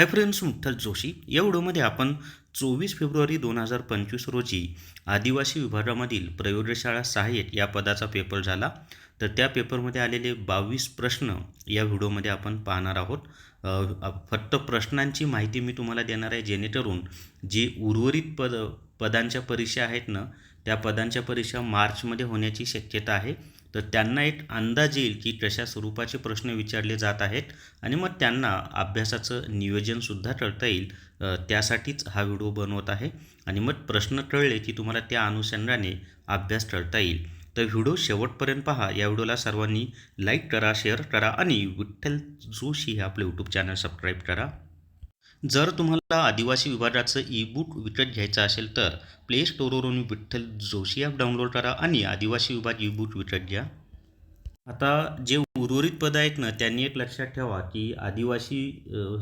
Hi friends मुठ्ठल Joshi या व्हिडिओमध्ये आपण चोवीस फेब्रुवारी दोन हजार पंचवीस रोजी आदिवासी विभागामधील प्रयोगशाळा सहाय्यक या पदाचा पेपर झाला. तर त्या पेपरमध्ये आलेले बावीस प्रश्न या व्हिडिओमध्ये आपण पाहणार आहोत. फक्त प्रश्नांची माहिती मी तुम्हाला देणार आहे जेणेकरून जी उर्वरित पद पदांच्या परीक्षा आहेत ना त्या पदांच्या परीक्षा मार्चमध्ये होण्याची शक्यता आहे. तर त्यांना एक अंदाज येईल की कशा स्वरूपाचे प्रश्न विचारले जात आहेत आणि मग त्यांना अभ्यासाचं नियोजनसुद्धा करता येईल. त्यासाठीच हा व्हिडिओ बनवत आहे आणि मग प्रश्न कळले की तुम्हाला त्या अनुषंगाने अभ्यास करता येईल. तर व्हिडिओ शेवटपर्यंत पहा. या व्हिडिओला सर्वांनी लाईक करा शेअर करा आणि विठ्ठल जोशी हे आपले यूट्यूब चॅनल सबस्क्राईब करा. जर तुम्हाला आदिवासी विभागाचं ई बुक विकत घ्यायचं असेल तर प्ले स्टोरवरून विठ्ठल जोशी ॲप डाउनलोड करा आणि आदिवासी विभाग ई बुक विकत घ्या. आता जे उर्वरित पद आहेत ना त्यांनी एक लक्षात ठेवा की आदिवासी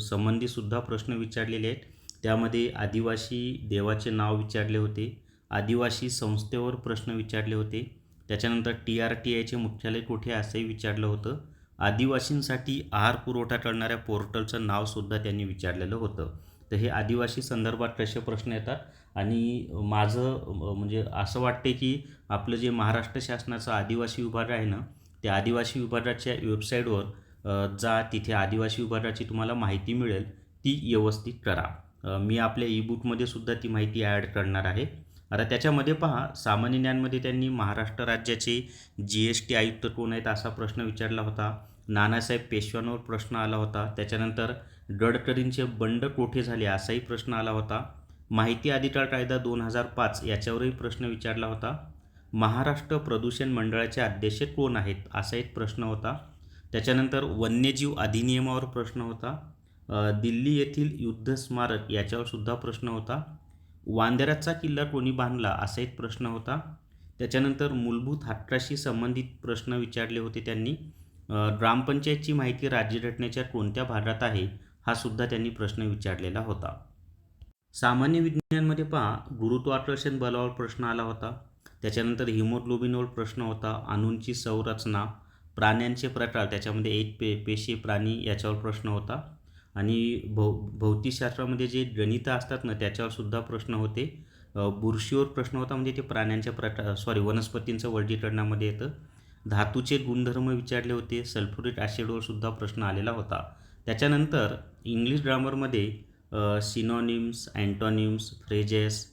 संबंधीसुद्धा प्रश्न विचारलेले आहेत. त्यामध्ये आदिवासी देवाचे नाव विचारले होते आदिवासी संस्थेवर प्रश्न विचारले होते त्याच्यानंतर टी आर टी आयचे मुख्यालय कुठे असंही विचारलं होतं. आदिवासींसाठी आहार पुरवठा करणाऱ्या पोर्टलचं नावसुद्धा त्यांनी विचारलेलं होतं. तर हे आदिवासी संदर्भात कसे प्रश्न येतात? आणि माझं म्हणजे असं वाटते की आपलं जे महाराष्ट्र शासनाचा आदिवासी विभाग आहे ना त्या आदिवासी विभागाच्या वेबसाईटवर जा तिथे आदिवासी विभागाची तुम्हाला माहिती मिळेल. ती व्यवस्थित करा. मी आपल्या ईबुकमध्ये सुद्धा ती माहिती ॲड करणार आहे. आता त्याच्यामध्ये पहा सामान्य ज्ञानमध्ये त्यांनी महाराष्ट्र राज्याचे जी एस टी आयुक्त कोण आहेत असा प्रश्न विचारला होता. नानासाहेब पेशव्यांवर प्रश्न आला होता. त्याच्यानंतर गडकरींचे बंड कोठे झाले असाही प्रश्न आला होता. माहिती अधिकार कायदा दोन हजार पाच याच्यावरही प्रश्न विचारला होता. महाराष्ट्र प्रदूषण मंडळाचे अध्यक्ष कोण आहेत असा एक प्रश्न होता. त्याच्यानंतर वन्यजीव अधिनियमावर प्रश्न होता. दिल्ली येथील युद्ध स्मारक याच्यावर सुद्धा प्रश्न होता. वांदेराचा किल्ला कोणी बांधला असा एक प्रश्न होता. त्याच्यानंतर मूलभूत हक्काशी संबंधित प्रश्न विचारले होते त्यांनी. ग्रामपंचायतची माहिती राज्यघटनेच्या कोणत्या भागात आहे हा सुद्धा त्यांनी प्रश्न विचारलेला होता. सामान्य विज्ञानमध्ये पहा गुरुत्वाकर्षण बलावर प्रश्न आला होता. त्याच्यानंतर हिमोग्लोबिनवर प्रश्न होता अणूंची संरचना प्राण्यांचे प्रकार त्याच्यामध्ये एक पे पेशी प्राणी याच्यावर प्रश्न होता. आणि भौ भौतिकशास्त्रामध्ये जे गणितं असतात ना त्याच्यावरसुद्धा प्रश्न होते. बुरशीवर प्रश्न होता म्हणजे ते प्राण्यांच्या प्रकार सॉरी वनस्पतींचं वर्गीकरणामध्ये येतं. धातूचे गुणधर्म विचारले होते. सल्फ्युरिक ॲसिडवरसुद्धा प्रश्न आलेला होता. त्याच्यानंतर इंग्लिश ग्रामरमध्ये सिनॉनिम्स अँटॉनिम्स फ्रेजेस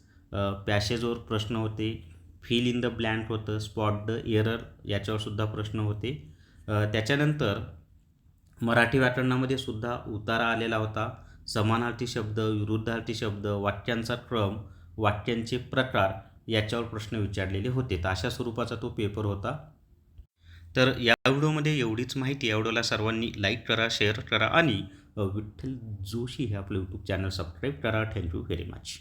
पॅशेजवर प्रश्न होते. फील इन द ब्लँक होतं. स्पॉट द एरर याच्यावर सुद्धा प्रश्न होते. त्याच्यानंतर मराठी व्याकरणामध्ये सुद्धा उतारा आलेला होता. समानार्थी शब्द विरुद्धार्थी शब्द वाक्यांचा क्रम वाक्यांचे प्रकार याच्यावर प्रश्न विचारलेले होते. तर अशा स्वरूपाचा तो पेपर होता. तर या व्हिडिओमध्ये एवढीच माहिती. या व्हिडिओला सर्वांनी लाईक करा शेअर करा आणि विठ्ठल जोशी हे आपलं यूट्यूब चॅनल सबस्क्राईब करा. Thank you very much